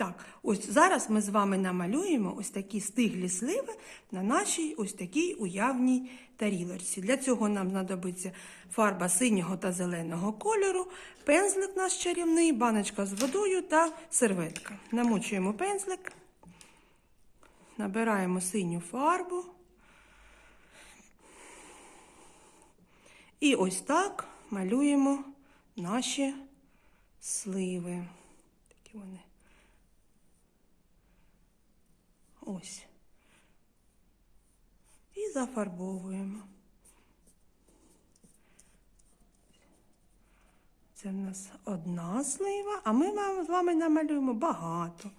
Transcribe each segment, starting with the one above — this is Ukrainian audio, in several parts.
Так, ось зараз ми з вами намалюємо ось такі стиглі сливи на нашій ось такій уявній тарілочці. Для цього нам знадобиться фарба синього та зеленого кольору, пензлик наш чарівний, баночка з водою та серветка. Намочуємо пензлик, набираємо синю фарбу. І ось так малюємо наші сливи. Такі вони. Ось. І зафарбовуємо. Це в нас одна слива, а ми вам з вами намалюємо багато.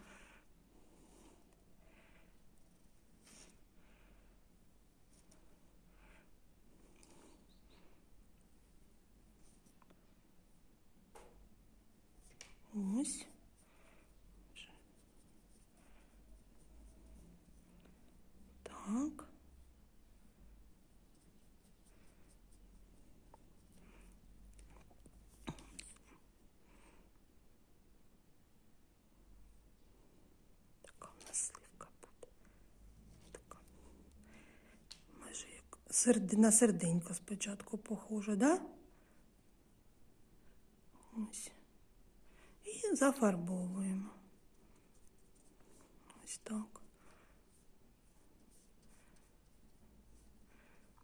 Ось. Так. Така в нас сливка буде. Така. Майже як серди... на серденько спочатку похоже, да? Ось. І зафарбовуємо. Ось так.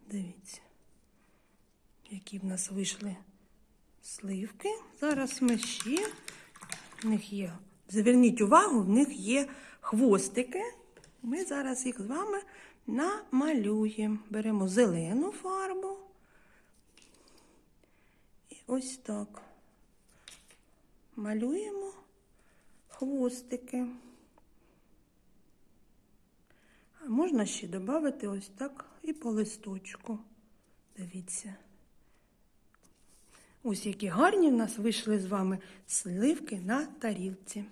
Дивіться, які в нас вийшли сливки. Зараз ми ще в них є. Зверніть увагу, в них є хвостики. Ми зараз їх з вами намалюємо. Беремо зелену фарбу. І ось так. Малюємо хвостики. А можна ще додати ось так і по листочку. Дивіться. Ось які гарні в нас вийшли з вами сливки на тарілці.